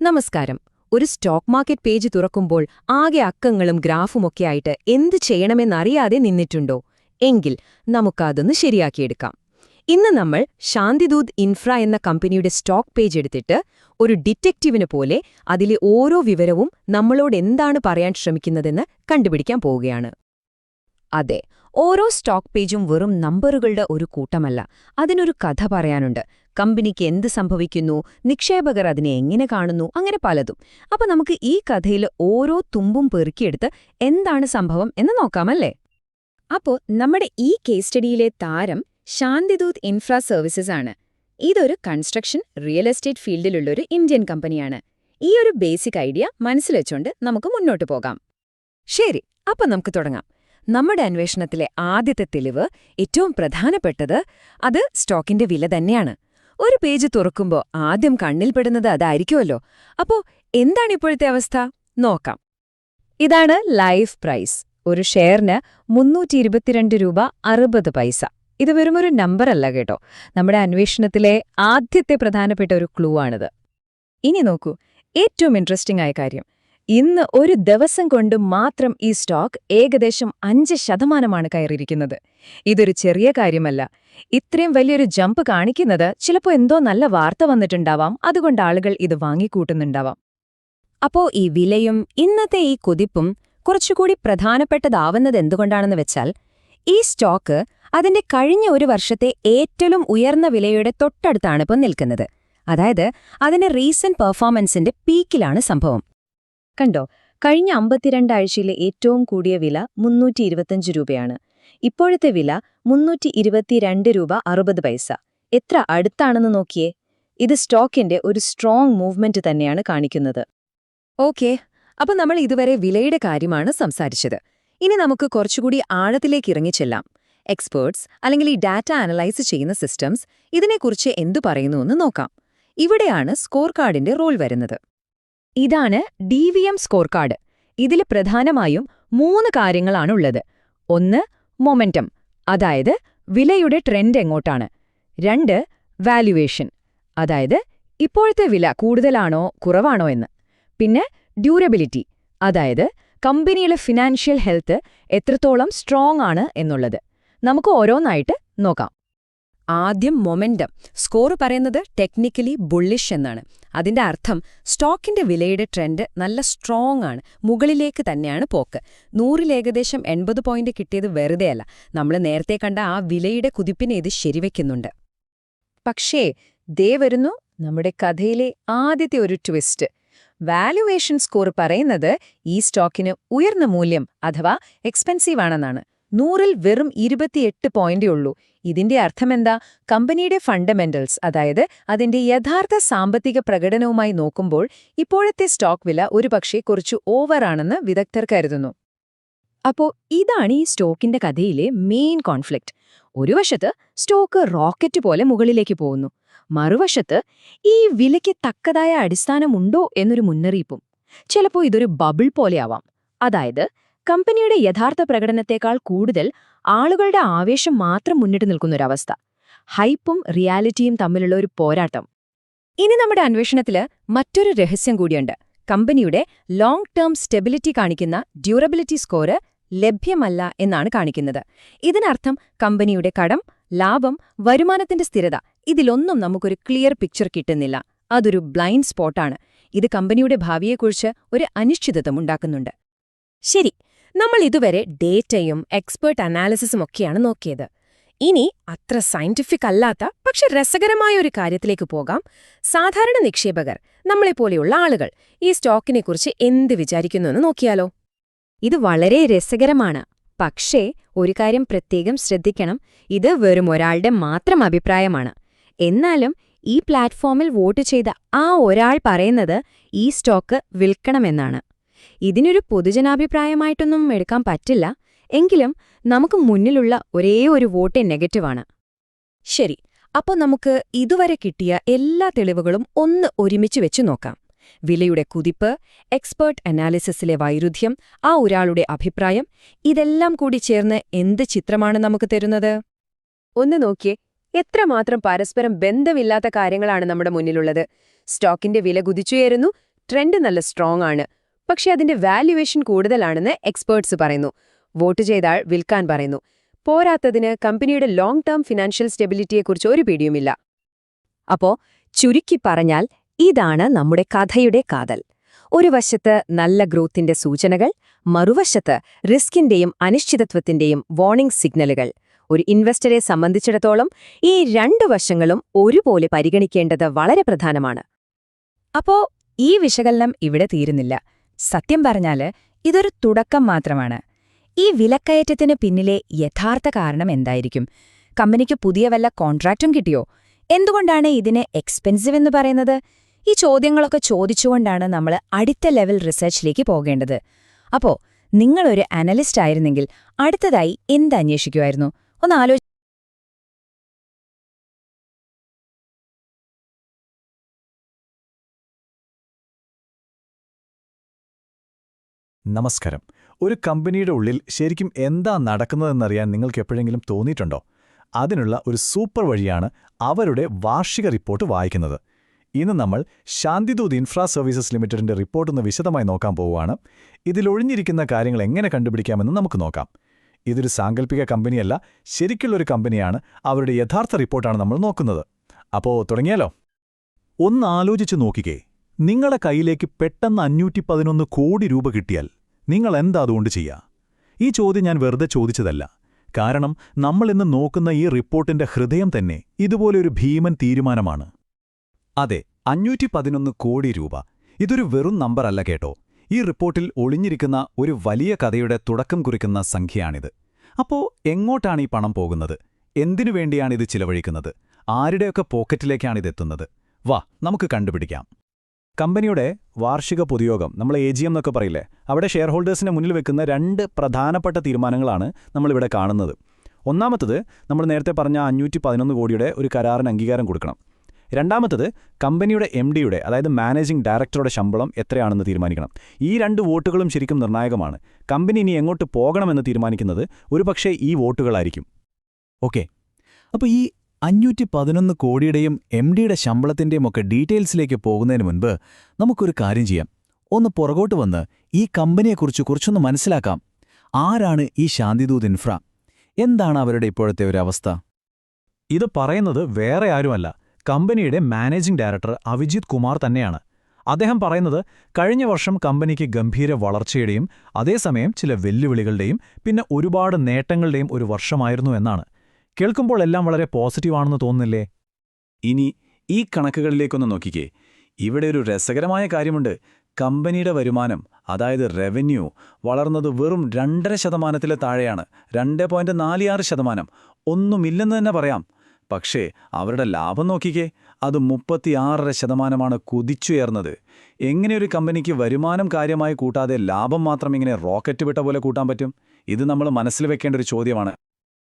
നമസ്കാരം. ഒരു stock market page തുറക്കുമ്പോൾ ആകെ അക്കങ്ങളും ഗ്രാഫുമൊക്കെയായിട്ട് എന്ത് ചെയ്യണമെന്നറിയാതെ നിന്നിട്ടുണ്ടോ? എങ്കിൽ നമുക്കതൊന്ന് ശരിയാക്കിയെടുക്കാം. ഇന്ന് നമ്മൾ ശാന്തിദൂത് ഇൻഫ്ര എന്ന കമ്പനിയുടെ സ്റ്റോക്ക് പേജ് എടുത്തിട്ട് ഒരു ഡിറ്റക്റ്റീവിന് പോലെ അതിലെ ഓരോ വിവരവും നമ്മളോട് എന്താണ് പറയാൻ ശ്രമിക്കുന്നതെന്ന് കണ്ടുപിടിക്കാൻ പോവുകയാണ്. അതെ ഓരോ സ്റ്റോക്ക് പേജും വെറും നമ്പറുകളുടെ ഒരു കൂട്ടമല്ല. അതിനൊരു കഥ പറയാനുണ്ട്. കമ്പനിക്ക് എന്ത് സംഭവിക്കുന്നു നിക്ഷേപകർ അതിനെ എങ്ങനെ കാണുന്നു അങ്ങനെ പലതും. അപ്പൊ നമുക്ക് ഈ കഥയിൽ ഓരോ തുമ്പും പെറുക്കിയെടുത്ത് എന്താണ് സംഭവം എന്ന് നോക്കാമല്ലേ? അപ്പോ നമ്മുടെ ഈ കേസ് സ്റ്റഡിയിലെ താരം ശാന്തിദൂത് ഇൻഫ്രാ സർവീസസ് ആണ്. ഇതൊരു കൺസ്ട്രക്ഷൻ റിയൽ എസ്റ്റേറ്റ് ഫീൽഡിലുള്ളൊരു ഇന്ത്യൻ കമ്പനിയാണ് ഈ ഒരു ബേസിക് ഐഡിയ മനസ്സിൽ വെച്ചുകൊണ്ട് നമുക്ക് മുന്നോട്ട് പോകാം. ശരി അപ്പൊ നമുക്ക് തുടങ്ങാം. നമ്മുടെ അന്വേഷണത്തിലെ ആദ്യത്തെ തെളിവ് ഏറ്റവും പ്രധാനപ്പെട്ടത് അത് സ്റ്റോക്കിന്റെ വില തന്നെയാണ്. ഒരു പേജ് തുറക്കുമ്പോൾ ആദ്യം കണ്ണിൽപ്പെടുന്നത് അതായിരിക്കുമല്ലോ. അപ്പോ എന്താണ് ഇപ്പോഴത്തെ അവസ്ഥ? നോക്കാം. ഇതാണ് ലൈഫ് പ്രൈസ്. ഒരു ഷെയറിന് മുന്നൂറ്റി ഇരുപത്തിരണ്ട് രൂപ അറുപത് പൈസ. ഇത് വെറുമൊരു നമ്പറല്ല കേട്ടോ. നമ്മുടെ അന്വേഷണത്തിലെ ആദ്യത്തെ പ്രധാനപ്പെട്ട ഒരു ക്ലൂ ആണിത്. ഇനി നോക്കൂ. ഏറ്റവും ഇൻട്രസ്റ്റിംഗ് ആയ കാര്യം. ഇന്ന് ഒരു ദിവസം കൊണ്ട് മാത്രം ഈ സ്റ്റോക്ക് ഏകദേശം അഞ്ച് ശതമാനമാണ് കയറിയിരിക്കുന്നത്. ഇതൊരു ചെറിയ കാര്യമല്ല. ഇത്രയും വലിയൊരു ജമ്പ് കാണിക്കുന്നത് ചിലപ്പോൾ എന്തോ നല്ല വാർത്ത വന്നിട്ടുണ്ടാവാം. അതുകൊണ്ട് ആളുകൾ ഇത് വാങ്ങിക്കൂട്ടുന്നുണ്ടാവാം. അപ്പോ ഈ വിലയും ഇന്നത്തെ ഈ കുതിപ്പും കുറച്ചുകൂടി പ്രധാനപ്പെട്ടതാവുന്നത് എന്തുകൊണ്ടാണെന്ന് വെച്ചാൽ ഈ സ്റ്റോക്ക് അതിന്റെ കഴിഞ്ഞ ഒരു വർഷത്തെ ഏറ്റവും ഉയർന്ന വിലയുടെ തൊട്ടടുത്താണ് ഇപ്പം നിൽക്കുന്നത്. അതായത് അതിന്റെ റീസെന്റ് പെർഫോമൻസിന്റെ പീക്കിലാണ് സംഭവം. കണ്ടോ? കഴിഞ്ഞ അമ്പത്തിരണ്ട് ആഴ്ചയിലെ ഏറ്റവും കൂടിയ വില മുന്നൂറ്റി ഇരുപത്തഞ്ച് രൂപയാണ്. ഇപ്പോഴത്തെ വില മുന്നൂറ്റി ഇരുപത്തിരണ്ട് രൂപ അറുപത് പൈസ. എത്ര അടുത്താണെന്ന് നോക്കിയേ. ഇത് സ്റ്റോക്കിന്റെ ഒരു സ്ട്രോങ് മൂവ്മെന്റ് തന്നെയാണ് കാണിക്കുന്നത്. ഓക്കെ അപ്പൊ നമ്മൾ ഇതുവരെ വിലയുടെ കാര്യമാണ് സംസാരിച്ചത്. ഇനി നമുക്ക് കുറച്ചുകൂടി ആഴത്തിലേക്ക് ഇറങ്ങിച്ചെല്ലാം എക്സ്പേർട്സ് അല്ലെങ്കിൽ ഈ ഡാറ്റ അനലൈസ് ചെയ്യുന്ന സിസ്റ്റംസ് ഇതിനെക്കുറിച്ച് എന്തു പറയുന്നുവെന്ന് നോക്കാം. ഇവിടെയാണ് സ്കോർ കാർഡിന്റെ റോൾ വരുന്നത്. ഇതാണ് D V M score card ഇതിൽ പ്രധാനമായും മൂന്ന് കാര്യങ്ങളാണുള്ളത്. ഒന്ന് മൊമെന്റം അതായത് വിലയുടെ ട്രെൻഡ് എങ്ങോട്ടാണ്. രണ്ട് വാല്യുവേഷൻ അതായത് ഇപ്പോഴത്തെ വില കൂടുതലാണോ കുറവാണോ എന്ന്. പിന്നെ ഡ്യൂറബിലിറ്റി അതായത് കമ്പനിയുടെ ഫിനാൻഷ്യൽ ഹെൽത്ത് എത്രത്തോളം സ്ട്രോങ് ആണ് എന്നുള്ളത്. നമുക്ക് ഓരോന്നായിട്ട് നോക്കാം. ആദ്യം മൊമെന്റം സ്കോർ പറയുന്നത് ടെക്നിക്കലി ബുള്ളിഷ് എന്നാണ്. അതിന്റെ അർത്ഥം സ്റ്റോക്കിന്റെ വിലയുടെ ട്രെൻഡ് നല്ല സ്ട്രോങ് ആണ് മുകളിലേക്ക് തന്നെയാണ് പോക്ക്. നൂറിലേകദേശം എൺപത് പോയിന്റ് കിട്ടിയത് വെറുതെയല്ല. നമ്മൾ നേരത്തെ കണ്ട ആ വിലയുടെ കുതിപ്പിനെ ഇത് ശരിവെക്കുന്നുണ്ട്. പക്ഷേ ദേ വരുന്നു നമ്മുടെ കഥയിലെ ആദ്യത്തെ ഒരു ട്വിസ്റ്റ്. വാല്യുവേഷൻ സ്കോർ പറയുന്നത് ഈ സ്റ്റോക്കിന് ഉയർന്ന മൂല്യം അഥവാ എക്സ്പെൻസീവ് ആണെന്നാണ്. നൂറിൽ വെറും ഇരുപത്തിയെട്ട് പോയിന്റേ ഉള്ളൂ. ഇതിന്റെ അർത്ഥമെന്താ? കമ്പനിയുടെ ഫണ്ടമെന്റൽസ് അതായത് അതിന്റെ യഥാർത്ഥ സാമ്പത്തിക പ്രകടനവുമായി നോക്കുമ്പോൾ ഇപ്പോഴത്തെ സ്റ്റോക്ക് വില ഒരുപക്ഷെ കുറച്ച് ഓവറാണെന്ന് വിദഗ്ധർ കരുതുന്നു. അപ്പോ ഇതാണ് ഈ സ്റ്റോക്കിന്റെ കഥയിലെ മെയിൻ കോൺഫ്ലിക്റ്റ്. ഒരു വശത്ത് സ്റ്റോക്ക് റോക്കറ്റ് പോലെ മുകളിലേക്ക് പോകുന്നു. മറുവശത്ത് ഈ വിലയ്ക്ക് തക്കതായ അടിസ്ഥാനമുണ്ടോ എന്നൊരു മുന്നറിയിപ്പും. ചിലപ്പോൾ ഇതൊരു ബബിൾ പോലെയാവാം അതായത് കമ്പനിയുടെ യഥാർത്ഥ പ്രകടനത്തേക്കാൾ കൂടുതൽ ആളുകളുടെ ആവേശം മാത്രം മുന്നിട്ട് നിൽക്കുന്നൊരവസ്ഥ. ഹൈപ്പും റിയാലിറ്റിയും തമ്മിലുള്ള ഒരു പോരാട്ടം. ഇനി നമ്മുടെ അന്വേഷണത്തിൽ മറ്റൊരു രഹസ്യം കൂടിയുണ്ട്. കമ്പനിയുടെ ലോങ് ടേം സ്റ്റെബിലിറ്റി കാണിക്കുന്ന ഡ്യൂറബിലിറ്റി സ്കോര് ലഭ്യമല്ല എന്നാണ് കാണിക്കുന്നത്. ഇതിനർത്ഥം കമ്പനിയുടെ കടം ലാഭം വരുമാനത്തിന്റെ സ്ഥിരത ഇതിലൊന്നും നമുക്കൊരു ക്ലിയർ പിക്ചർ കിട്ടുന്നില്ല. അതൊരു ബ്ലൈൻഡ് സ്പോട്ടാണ് ഇത് കമ്പനിയുടെ ഭാവിയെക്കുറിച്ച് ഒരു അനിശ്ചിതത്വം ഉണ്ടാക്കുന്നുണ്ട്. ശരി നമ്മൾ ഇതുവരെ ഡേറ്റയും എക്സ്പേർട്ട് അനാലിസിസും ഒക്കെയാണ് നോക്കിയത്. ഇനി അത്ര സയന്റിഫിക് അല്ലാത്ത പക്ഷെ രസകരമായ ഒരു കാര്യത്തിലേക്ക് പോകാം. സാധാരണ നിക്ഷേപകർ നമ്മളെപ്പോലെയുള്ള ആളുകൾ ഈ സ്റ്റോക്കിനെക്കുറിച്ച് എന്ത് വിചാരിക്കുന്നുവെന്ന് നോക്കിയാലോ? ഇത് വളരെ രസകരമാണ്. പക്ഷേ ഒരു കാര്യം പ്രത്യേകം ശ്രദ്ധിക്കണം. ഇത് വെറും ഒരാളുടെ മാത്രം അഭിപ്രായമാണ്. എന്നാലും ഈ പ്ലാറ്റ്ഫോമിൽ വോട്ട് ചെയ്ത ആ ഒരാൾ പറയുന്നത് ഈ സ്റ്റോക്ക് വിൽക്കണമെന്നാണ്. ഇതിനൊരു പൊതുജനാഭിപ്രായമായിട്ടൊന്നും എടുക്കാൻ പറ്റില്ല. എങ്കിലും നമുക്ക് മുന്നിലുള്ള ഒരേ ഒരു വോട്ടേ നെഗറ്റീവാണ് ശരി അപ്പോൾ നമുക്ക് ഇതുവരെ കിട്ടിയ എല്ലാ തെളിവുകളും ഒന്ന് ഒരുമിച്ച് വെച്ച് നോക്കാം. വിലയുടെ കുതിപ്പ് എക്സ്പേർട്ട് അനാലിസിസിലെ വൈരുദ്ധ്യം ആ ഒരാളുടെ അഭിപ്രായം ഇതെല്ലാം കൂടി ചേർന്ന് എന്ത് ചിത്രമാണ് നമുക്ക് തരുന്നത്? ഒന്ന് നോക്കിയേ എത്രമാത്രം പരസ്പരം ബന്ധമില്ലാത്ത കാര്യങ്ങളാണ് നമ്മുടെ മുന്നിലുള്ളത്. സ്റ്റോക്കിന്റെ വില കുതിച്ചുയരുന്നു ട്രെൻഡ് നല്ല സ്ട്രോങ് ആണ്. പക്ഷെ അതിന്റെ വാല്യുവേഷൻ കൂടുതലാണെന്ന് എക്സ്പേർട്സ് പറയുന്നു. വോട്ട് ചെയ്താൽ വിൽക്കാൻ പറയുന്നു. പോരാത്തതിന് കമ്പനിയുടെ ലോങ് ടേം ഫിനാൻഷ്യൽ സ്റ്റെബിലിറ്റിയെക്കുറിച്ച് ഒരു പിടിയുമില്ല. അപ്പോ ചുരുക്കി പറഞ്ഞാൽ ഇതാണ് നമ്മുടെ കഥയുടെ കാതൽ. ഒരു വശത്ത് നല്ല ഗ്രോത്തിന്റെ സൂചനകൾ മറുവശത്ത് റിസ്കിന്റെയും അനിശ്ചിതത്വത്തിന്റെയും വാർണിംഗ് സിഗ്നലുകൾ ഒരു ഇൻവെസ്റ്ററെ സംബന്ധിച്ചിടത്തോളം ഈ രണ്ട് വശങ്ങളും ഒരുപോലെ പരിഗണിക്കേണ്ടത് വളരെ പ്രധാനമാണ്. അപ്പോ ഈ വിശകലനം ഇവിടെ തീരുന്നില്ല. സത്യം പറഞ്ഞാൽ ഇതൊരു തുടക്കം മാത്രമാണ്. ഈ വിലക്കയറ്റത്തിന് പിന്നിലെ യഥാർത്ഥ കാരണം എന്തായിരിക്കും? കമ്പനിക്ക് പുതിയ വല്ല കോൺട്രാക്റ്റും കിട്ടിയോ? എന്തുകൊണ്ടാണ് ഇതിനെ എക്സ്പെൻസീവ് എന്ന് പറയുന്നത്? ഈ ചോദ്യങ്ങളൊക്കെ ചോദിച്ചുകൊണ്ടാണ് നമ്മൾ അടുത്ത ലെവൽ റിസർച്ചിലേക്ക് പോകേണ്ടത്. അപ്പോ നിങ്ങളൊരു അനലിസ്റ്റ് ആയിരുന്നെങ്കിൽ അടുത്തതായി എന്ത് അന്വേഷിക്കുമായിരുന്നു ഒന്ന് ആലോ നമസ്കാരം. ഒരു കമ്പനിയുടെ ഉള്ളിൽ ശരിക്കും എന്താ നടക്കുന്നതെന്നറിയാൻ നിങ്ങൾക്ക് എപ്പോഴെങ്കിലും തോന്നിയിട്ടുണ്ടോ? അതിനുള്ള ഒരു സൂപ്പർ വഴിയാണ് അവരുടെ വാർഷിക റിപ്പോർട്ട് വായിക്കുന്നത്. ഇന്ന് നമ്മൾ ശാന്തിദൂത് ഇൻഫ്രാ സർവീസസ് ലിമിറ്റഡിന്റെ റിപ്പോർട്ടൊന്ന് വിശദമായി നോക്കാൻ പോവുകയാണ്. ഇതിലൊഴിഞ്ഞിരിക്കുന്ന കാര്യങ്ങൾ എങ്ങനെ കണ്ടുപിടിക്കാമെന്ന് നമുക്ക് നോക്കാം. ഇതൊരു സാങ്കല്പിക കമ്പനിയല്ല ശരിക്കുള്ളൊരു കമ്പനിയാണ് അവരുടെ യഥാർത്ഥ റിപ്പോർട്ടാണ് നമ്മൾ നോക്കുന്നത്. അപ്പോൾ തുടങ്ങിയാലോ? ഒന്ന് ആലോചിച്ചു നോക്കിക്കേ. നിങ്ങളുടെ കയ്യിലേക്ക് പെട്ടെന്ന് അഞ്ഞൂറ്റി പതിനൊന്ന് കോടി രൂപ കിട്ടിയാൽ നിങ്ങൾ എന്താ അതുകൊണ്ട് ചെയ്യാ? ഈ ചോദ്യം ഞാൻ വെറുതെ ചോദിച്ചതല്ല. കാരണം നമ്മൾ ഇന്ന് നോക്കുന്ന ഈ റിപ്പോർട്ടിന്റെ ഹൃദയം തന്നെ ഇതുപോലൊരു ഭീമൻ തീരുമാനമാണ്. അതെ അഞ്ഞൂറ്റി പതിനൊന്ന് കോടി രൂപ. ഇതൊരു വെറും നമ്പറല്ല കേട്ടോ. ഈ റിപ്പോർട്ടിൽ ഒളിഞ്ഞിരിക്കുന്ന ഒരു വലിയ കഥയുടെ തുടക്കം കുറിക്കുന്ന സംഖ്യയാണിത്. അപ്പോ എങ്ങോട്ടാണ് ഈ പണം പോകുന്നത്? എന്തിനു വേണ്ടിയാണിത് ചിലവഴിക്കുന്നത്? ആരുടെയൊക്കെ പോക്കറ്റിലേക്കാണിതെത്തുന്നത് വാ നമുക്ക് കണ്ടുപിടിക്കാം. കമ്പനിയുടെ വാർഷിക പൊതുയോഗം നമ്മൾ എ ജി എം എന്നൊക്കെ പറയില്ലേ അവിടെ ഷെയർ ഹോൾഡേഴ്സിന് മുന്നിൽ വെക്കുന്ന രണ്ട് പ്രധാനപ്പെട്ട തീരുമാനങ്ങളാണ് നമ്മളിവിടെ കാണുന്നത്. ഒന്നാമത്തത് നമ്മൾ നേരത്തെ പറഞ്ഞ അഞ്ഞൂറ്റി പതിനൊന്ന് കോടിയുടെ ഒരു കരാറിന് അംഗീകാരം കൊടുക്കണം. രണ്ടാമത്തത് കമ്പനിയുടെ എം ഡിയുടെ അതായത് മാനേജിംഗ് ഡയറക്ടറുടെ ശമ്പളം എത്രയാണെന്ന് തീരുമാനിക്കണം. ഈ രണ്ട് വോട്ടുകളും ശരിക്കും നിർണായകമാണ്. കമ്പനി ഇനി എങ്ങോട്ട് പോകണമെന്ന് തീരുമാനിക്കുന്നത് ഒരുപക്ഷേ ഈ വോട്ടുകളായിരിക്കും. ഓക്കെ. അപ്പോൾ ഈ അഞ്ഞൂറ്റി പതിനൊന്ന് കോടിയുടെയും എം ഡിയുടെ ശമ്പളത്തിന്റെയും ഒക്കെ ഡീറ്റെയിൽസിലേക്ക് പോകുന്നതിന് മുൻപ് നമുക്കൊരു കാര്യം ചെയ്യാം. ഒന്ന് പുറകോട്ട് വന്ന് ഈ കമ്പനിയെക്കുറിച്ച് കുറച്ചൊന്ന് മനസ്സിലാക്കാം. ആരാണ് ഈ ശാന്തിദൂത് ഇൻഫ്ര? എന്താണ് അവരുടെ ഇപ്പോഴത്തെ ഒരു അവസ്ഥ? ഇത് പറയുന്നത് വേറെ ആരുമല്ല. കമ്പനിയുടെ മാനേജിംഗ് ഡയറക്ടർ അവിജിത് കുമാർ തന്നെയാണ്. അദ്ദേഹം പറയുന്നത് കഴിഞ്ഞ വർഷം കമ്പനിക്ക് ഗംഭീര വളർച്ചയുടെയും അതേസമയം ചില വെല്ലുവിളികളുടെയും പിന്നെ ഒരുപാട് നേട്ടങ്ങളുടെയും ഒരു വർഷമായിരുന്നു എന്നാണ്. കേൾക്കുമ്പോൾ എല്ലാം വളരെ പോസിറ്റീവാണെന്ന് തോന്നുന്നില്ലേ? ഇനി ഈ കണക്കുകളിലേക്കൊന്ന് നോക്കിക്കേ. ഇവിടെ ഒരു രസകരമായ കാര്യമുണ്ട്. കമ്പനിയുടെ വരുമാനം അതായത് റവന്യൂ വളർന്നത് വെറും രണ്ടര ശതമാനത്തിലെ താഴെയാണ്. രണ്ട് പോയിന്റ് നാലിയാറ് ശതമാനം. ഒന്നുമില്ലെന്ന് തന്നെ പറയാം. പക്ഷേ അവരുടെ ലാഭം നോക്കിക്കേ. അത് മുപ്പത്തിയാറര ശതമാനമാണ് കുതിച്ചുയർന്നത്. എങ്ങനെയൊരു കമ്പനിക്ക് വരുമാനം കാര്യമായി കൂട്ടാതെ ലാഭം മാത്രം ഇങ്ങനെ റോക്കറ്റ് വിട്ട പോലെ കൂട്ടാൻ പറ്റും? ഇത് നമ്മൾ മനസ്സിൽ വെക്കേണ്ട ഒരു ചോദ്യമാണ്.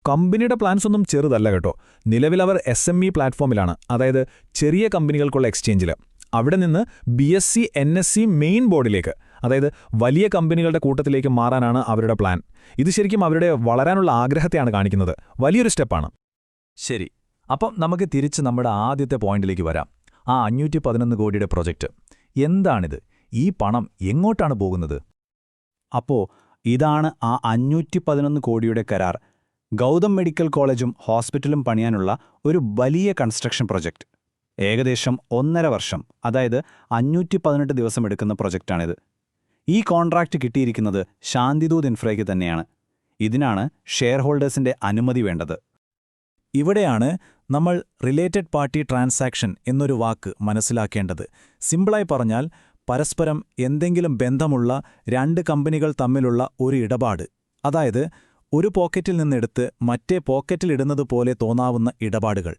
കമ്പനിയുടെ പ്ലാൻസ് ഒന്നും ചെറുതല്ല കേട്ടോ. നിലവിൽ അവർ എസ് എം ഇ പ്ലാറ്റ്ഫോമിലാണ് അതായത് ചെറിയ കമ്പനികൾക്കുള്ള എക്സ്ചേഞ്ചിൽ അവിടെ നിന്ന് B S C N S C main ബോർഡിലേക്ക് അതായത് വലിയ കമ്പനികളുടെ കൂട്ടത്തിലേക്ക് മാറാനാണ് അവരുടെ പ്ലാൻ ഇത് ശരിക്കും അവരുടെ വളരാനുള്ള ആഗ്രഹത്തെയാണ് കാണിക്കുന്നത്. വലിയൊരു സ്റ്റെപ്പാണ്. ശരി. അപ്പം നമുക്ക് തിരിച്ച് നമ്മുടെ ആദ്യത്തെ പോയിന്റിലേക്ക് വരാം. ആ അഞ്ഞൂറ്റി പതിനൊന്ന് കോടിയുടെ പ്രൊജക്റ്റ് എന്താണിത്? ഈ പണം എങ്ങോട്ടാണ് പോകുന്നത്? അപ്പോ ഇതാണ് ആ അഞ്ഞൂറ്റി പതിനൊന്ന് കോടിയുടെ കരാർ. ഗൗതം മെഡിക്കൽ കോളേജും ഹോസ്പിറ്റലും പണിയാനുള്ള ഒരു വലിയ കൺസ്ട്രക്ഷൻ പ്രൊജക്റ്റ് ഏകദേശം ഒന്നര വർഷം അതായത് അഞ്ഞൂറ്റി പതിനെട്ട് ദിവസം എടുക്കുന്ന പ്രൊജക്റ്റാണിത്. ഈ കോൺട്രാക്റ്റ് കിട്ടിയിരിക്കുന്നത് ശാന്തിദൂത് ഇൻഫ്രയ്ക്ക് തന്നെയാണ്. ഇതിനാണ് ഷെയർ ഹോൾഡേഴ്സിന്റെ അനുമതി വേണ്ടത്. ഇവിടെയാണ് നമ്മൾ റിലേറ്റഡ് പാർട്ടി ട്രാൻസാക്ഷൻ എന്നൊരു വാക്ക് മനസ്സിലാക്കേണ്ടത്. സിമ്പിളായി പറഞ്ഞാൽ പരസ്പരം എന്തെങ്കിലും ബന്ധമുള്ള രണ്ട് കമ്പനികൾ തമ്മിലുള്ള ഒരു ഇടപാട് അതായത് ഒരു പോക്കറ്റിൽ നിന്നെടുത്ത് മറ്റേ പോക്കറ്റിലിടുന്നത് പോലെ തോന്നാവുന്ന ഇടപാടുകൾ.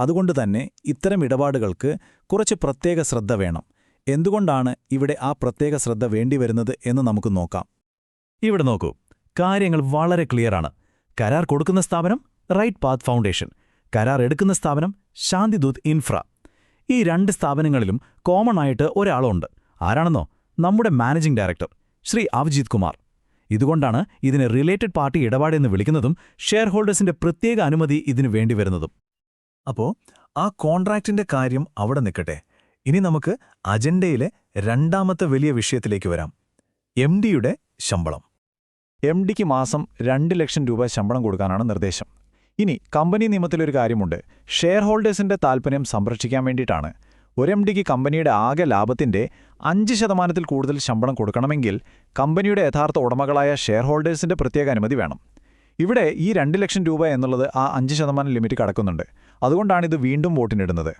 അതുകൊണ്ട് തന്നെ ഇത്തരം ഇടപാടുകൾക്ക് കുറച്ച് പ്രത്യേക ശ്രദ്ധ വേണം. എന്തുകൊണ്ടാണ് ഇവിടെ ആ പ്രത്യേക ശ്രദ്ധ വേണ്ടിവരുന്നത് എന്ന് നമുക്ക് നോക്കാം. ഇവിടെ നോക്കൂ. കാര്യങ്ങൾ വളരെ ക്ലിയറാണ്. കരാർ കൊടുക്കുന്ന സ്ഥാപനം റൈറ്റ് പാത്ത് ഫൗണ്ടേഷൻ. കരാർ എടുക്കുന്ന സ്ഥാപനം ശാന്തിദൂത് ഇൻഫ്ര. ഈ രണ്ട് സ്ഥാപനങ്ങളിലും കോമൺ ആയിട്ട് ഒരാളുണ്ട്. ആരാണെന്നോ? നമ്മുടെ മാനേജിംഗ് ഡയറക്ടർ ശ്രീ അവജിത് കുമാർ. ഇതുകൊണ്ടാണ് ഇതിനെ റിലേറ്റഡ് പാർട്ടി ഇടപാടെന്ന് വിളിക്കുന്നതും ഷെയർ ഹോൾഡേഴ്സിന്റെ പ്രത്യേക അനുമതി ഇതിനു വേണ്ടിവരുന്നതും അപ്പോ ആ കോൺട്രാക്റ്റിന്റെ കാര്യം അവിടെ നിൽക്കട്ടെ. ഇനി നമുക്ക് അജണ്ടയിലെ രണ്ടാമത്തെ വലിയ വിഷയത്തിലേക്ക് വരാം. എം ഡിയുടെ ശമ്പളം. എം ഡിക്ക് മാസം രണ്ട് ലക്ഷം രൂപ ശമ്പളം കൊടുക്കാനാണ് നിർദ്ദേശം. ഇനി കമ്പനി നിയമത്തിലൊരു കാര്യമുണ്ട്. ഷെയർ ഹോൾഡേഴ്സിന്റെ താൽപ്പര്യം സംരക്ഷിക്കാൻ വേണ്ടിയിട്ടാണ് ഒരു ഡിക്ക് കമ്പനിയുടെ ആകെ ലാഭത്തിന്റെ അഞ്ച് ശതമാനത്തിൽ കൂടുതൽ ശമ്പളം കൊടുക്കണമെങ്കിൽ കമ്പനിയുടെ യഥാർത്ഥ ഉടമകളായ ഷെയർ ഹോൾഡേഴ്സിന്റെ പ്രത്യേക അനുമതി വേണം. ഇവിടെ ഈ രണ്ട് ലക്ഷം രൂപ എന്നുള്ളത് ആ അഞ്ച് ശതമാനം ലിമിറ്റ് കടക്കുന്നുണ്ട്. ഇത് വീണ്ടും വോട്ടിനിടുന്നത്.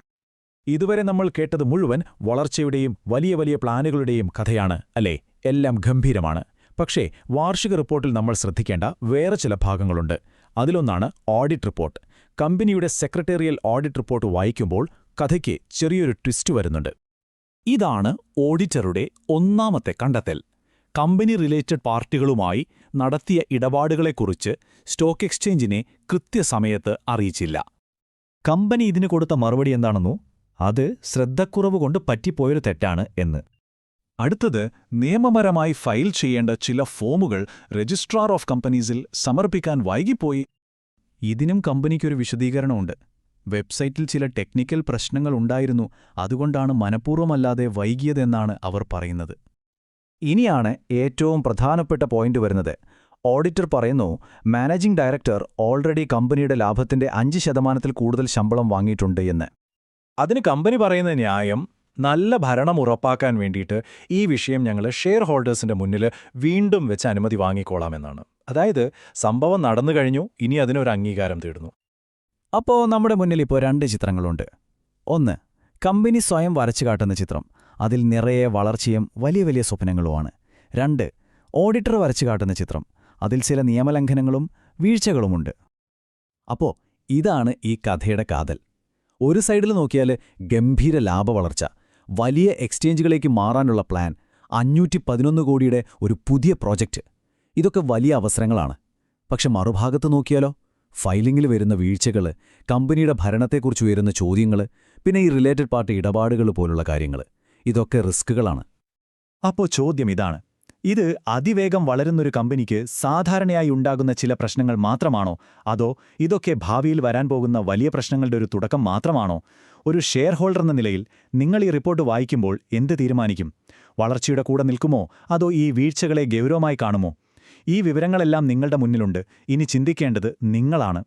ഇതുവരെ നമ്മൾ കേട്ടത് മുഴുവൻ വളർച്ചയുടെയും വലിയ വലിയ പ്ലാനുകളുടെയും കഥയാണ് അല്ലേ? എല്ലാം ഗംഭീരമാണ്. പക്ഷേ വാർഷിക റിപ്പോർട്ടിൽ നമ്മൾ ശ്രദ്ധിക്കേണ്ട വേറെ ചില ഭാഗങ്ങളുണ്ട്. അതിലൊന്നാണ് ഓഡിറ്റ് റിപ്പോർട്ട്. കമ്പനിയുടെ സെക്രട്ടേറിയൽ ഓഡിറ്റ് റിപ്പോർട്ട് വായിക്കുമ്പോൾ കഥയ്ക്ക് ചെറിയൊരു ട്വിസ്റ്റ് വരുന്നുണ്ട്. ഇതാണ് ഓഡിറ്ററുടെ ഒന്നാമത്തെ കണ്ടെത്തൽ. കമ്പനി റിലേറ്റഡ് പാർട്ടികളുമായി നടത്തിയ ഇടപാടുകളെക്കുറിച്ച് സ്റ്റോക്ക് എക്സ്ചേഞ്ചിനെ കൃത്യസമയത്ത് അറിയിച്ചില്ല. കമ്പനി ഇതിന് കൊടുത്ത മറുപടി എന്താണെന്നു? അത് ശ്രദ്ധക്കുറവ് കൊണ്ട് പറ്റിപ്പോയൊരു തെറ്റാണ് എന്ന്. അടുത്തത് നിയമപരമായി ഫയൽ ചെയ്യേണ്ട ചില ഫോമുകൾ രജിസ്ട്രാർ ഓഫ് കമ്പനീസിൽ സമർപ്പിക്കാൻ വൈകിപ്പോയി. ഇതിനും കമ്പനിക്കൊരു വിശദീകരണമുണ്ട്. വെബ്സൈറ്റിൽ ചില ടെക്നിക്കൽ പ്രശ്നങ്ങൾ ഉണ്ടായിരുന്നു അതുകൊണ്ടാണ് മനഃപൂർവമല്ലാതെ വൈകിയതെന്നാണ് അവർ പറയുന്നത്. ഇനിയാണ് ഏറ്റവും പ്രധാനപ്പെട്ട പോയിന്റ് വരുന്നത്. ഓഡിറ്റർ പറയുന്നു മാനേജിംഗ് ഡയറക്ടർ ഓൾറെഡി കമ്പനിയുടെ ലാഭത്തിന്റെ അഞ്ച് ശതമാനത്തിൽ കൂടുതൽ ശമ്പളം വാങ്ങിയിട്ടുണ്ട് എന്ന്. അതിന് കമ്പനി പറയുന്ന ന്യായം നല്ല ഭരണം ഉറപ്പാക്കാൻ വേണ്ടിയിട്ട് ഈ വിഷയം ഞങ്ങൾ ഷെയർ ഹോൾഡേഴ്സിന്റെ മുന്നിൽ വീണ്ടും വെച്ച് അനുമതി വാങ്ങിക്കോളാമെന്നാണ് അതായത് സംഭവം നടന്നു കഴിഞ്ഞു ഇനി അതിനൊരു അംഗീകാരം തേടുന്നു. അപ്പോ നമ്മുടെ മുന്നിൽ ഇപ്പോൾ രണ്ട് ചിത്രങ്ങളുണ്ട്. ഒന്ന് കമ്പനി സ്വയം വരച്ചു കാട്ടുന്ന ചിത്രം. അതിൽ നിറയെ വളർച്ചയും വലിയ വലിയ സ്വപ്നങ്ങളുമാണ്. രണ്ട് ഓഡിറ്റർ വരച്ചു കാട്ടുന്ന ചിത്രം. അതിൽ ചില നിയമലംഘനങ്ങളും വീഴ്ചകളുമുണ്ട്. അപ്പോ ഇതാണ് ഈ കഥയുടെ കാതൽ. ഒരു സൈഡിൽ നോക്കിയാൽ ഗംഭീര ലാഭവളർച്ച വലിയ എക്സ്ചേഞ്ചുകളിലേക്ക് മാറാനുള്ള പ്ലാൻ അഞ്ഞൂറ്റി പതിനൊന്ന് കോടിയുടെ ഒരു പുതിയ പ്രോജക്റ്റ്. ഇതൊക്കെ വലിയ അവസരങ്ങളാണ്. പക്ഷെ മറുഭാഗത്ത് നോക്കിയാലോ? ഫയലിംഗിൽ വരുന്ന വീഴ്ചകൾ കമ്പനിയുടെ ഭരണത്തെക്കുറിച്ച് ഉയരുന്ന ചോദ്യങ്ങൾ പിന്നെ ഈ റിലേറ്റഡ് പാർട്ടി ഇടപാടുകൾ പോലുള്ള കാര്യങ്ങൾ ഇതൊക്കെ റിസ്കുകളാണ്. അപ്പോൾ ചോദ്യം ഇതാണ്. ഇത് അതിവേഗം വളരുന്നൊരു കമ്പനിക്ക് സാധാരണയായി ഉണ്ടാകുന്ന ചില പ്രശ്നങ്ങൾ മാത്രമാണോ? അതോ ഇതൊക്കെ ഭാവിയിൽ വരാൻ പോകുന്ന വലിയ പ്രശ്നങ്ങളുടെ ഒരു തുടക്കം മാത്രമാണോ? ഒരു ഷെയർ ഹോൾഡർ എന്ന നിലയിൽ നിങ്ങൾ ഈ റിപ്പോർട്ട് വായിക്കുമ്പോൾ എന്ത് തീരുമാനിക്കും? വളർച്ചയുടെ കൂടെ നിൽക്കുമോ? അതോ ഈ വീഴ്ചകളെ ഗൗരവമായി കാണുമോ? ഈ വിവരങ്ങളെല്ലാം നിങ്ങളുടെ മുന്നിലുണ്ട്. ഇനി ചിന്തിക്കേണ്ടത് നിങ്ങളാണ്.